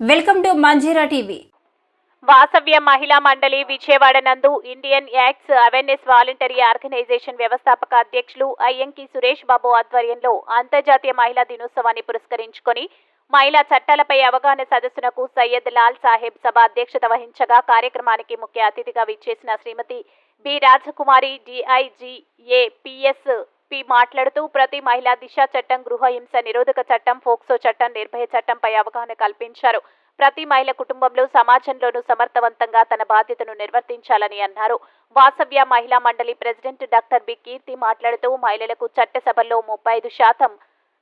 Welcome to Manjeera TV. Vasavya Mahila Mandali Vijayawada నందు Indian acts awareness voluntary organisation వ్యవస్థాపక అధ్యక్షులు అయ్యంకి సురేష్ బాబు ఆధ్వర్యంలో అంతర్జాతీయ మహిళా దినోత్సవాన్ని పురస్కరించుకొని మహిళా చట్టాలపై అవగాహన సదస్సునకు సయ్యద్ లాల్ సాహెబ్ సభ అధ్యక్షత వహించగా కార్యక్రమానికి ముఖ్య అతిథిగా విచ్చేసిన Shrimati B Rajakumari DIG A PS P మాట్లాడుతూ ప్రతి మహిళా దిశ చట్టం గృహ హింస నిరోధక చట్టం ఫోక్సో చట్టం నిర్భయ చట్టంపై అవగాహన కల్పించారు. ప్రతి మహిళ కుటుంబంలో సమాజంలోనూ సమర్థవంతంగా తన బాధ్యతను నిర్వర్తించాలని అన్నారు. వాసవ్య మహిళా మండలి ప్రెసిడెంట్ డాక్టర్ బి కీర్తి మాట్లాడుతూ మహిళలకు చట్టసభల్లో ముప్పై ఐదు శాతం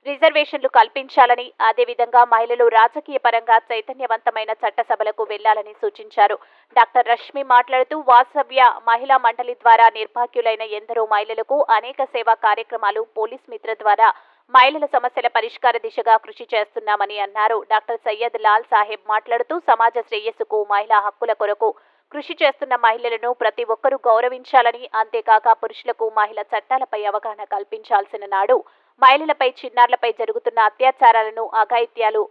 రిజర్వేషన్లు కల్పించాలని అదేవిధంగా మహిళలు రాజకీయ పరంగా చైతన్యవంతమైన చట్టసభలకు వెళ్ళాలని సూచించారు. డాక్టర్ రష్మి మాట్లాడుతూ వాసవ్య మహిళా మండలి ద్వారా నిర్భాగ్యులైన ఎందరో మహిళలకు అనేక సేవా కార్యక్రమాలు పోలీస్ మిత్ర ద్వారా మహిళల సమస్యల పరిష్కార దిశగా కృషి చేస్తున్నామని అన్నారు. డాక్టర్ సయ్యద్ లాల్ సాహెబ్ మాట్లాడుతూ సమాజ శ్రేయస్సుకు మహిళా హక్కుల కొరకు కృషి చేస్తున్న మహిళలను ప్రతి ఒక్కరూ గౌరవించాలని అంతేకాక పురుషులకు మహిళా చట్టాలపై అవగాహన కల్పించాల్సిన నాడు మహిళలపై చిన్నారులపై జరుగుతున్న అత్యాచారాలను అఘాయిత్యాలు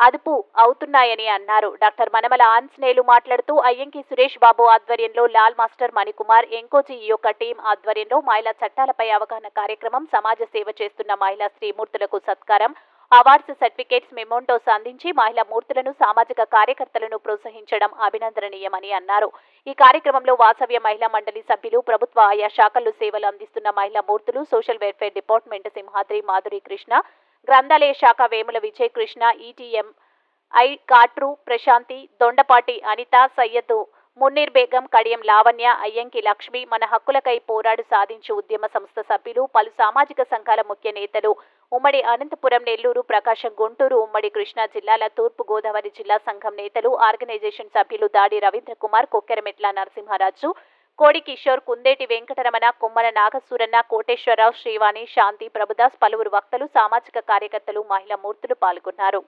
అదుపు అవుతున్నాయని అన్నారు. డాక్టర్ మనమల ఆంజనేయులు మాట్లాడుతూ అయ్యంకి సురేష్ బాబు ఆధ్వర్యంలో లాల్ మాస్టర్ మణికుమార్ ఎంకోజీ ఈ యొక్క టీం ఆధ్వర్యంలో మహిళా చట్టాలపై అవగాహన కార్యక్రమం సమాజ సేవ చేస్తున్న మహిళా శ్రీమూర్తులకు సత్కారం అవార్డ్స్ సర్టిఫికేట్స్ మెమోంటోస్ అందించి మహిళా మూర్తులను సామాజిక కార్యకర్తలను ప్రోత్సహించడం అభినందనీయమని అన్నారు. ఈ కార్యక్రమంలో వాసవ్య మహిళా మండలి సభ్యులు ప్రభుత్వ ఆయా శాఖల్లో సేవలు అందిస్తున్న మహిళా మూర్తులు social welfare department Simhadri Madhuri Krishna గ్రంథాలయ శాఖ వేముల విజయ్ కృష్ణ ఈటీఎం ఐ కాట్రు ప్రశాంతి దొండపాటి అనిత సయ్యద్ మున్నీర్ బేగం కడియం లావణ్య అయ్యంకి లక్ష్మి మన హక్కులకై పోరాడు సాధించు ఉద్యమ సంస్థ సభ్యులు పలు సామాజిక సంఘాల ముఖ్య నేతలు ఉమ్మడి అనంతపురం నెల్లూరు ప్రకాశం గుంటూరు ఉమ్మడి కృష్ణా జిల్లాల తూర్పు గోదావరి జిల్లా సంఘం నేతలు ఆర్గనైజేషన్ సభ్యులు దాడి రవీంద్ర కుమార్ కొక్కెరమెట్ల నరసింహరాజు కోడి కిషోర్ కుందేటి వెంకటరమణ కుమ్మన నాగసూరన్న కోటేశ్వరరావు శ్రీవాణి శాంతి ప్రభుదాస్ పలువురు వక్తలు సామాజిక కార్యకర్తలు మహిళా మూర్తులు పాల్గొన్నారు.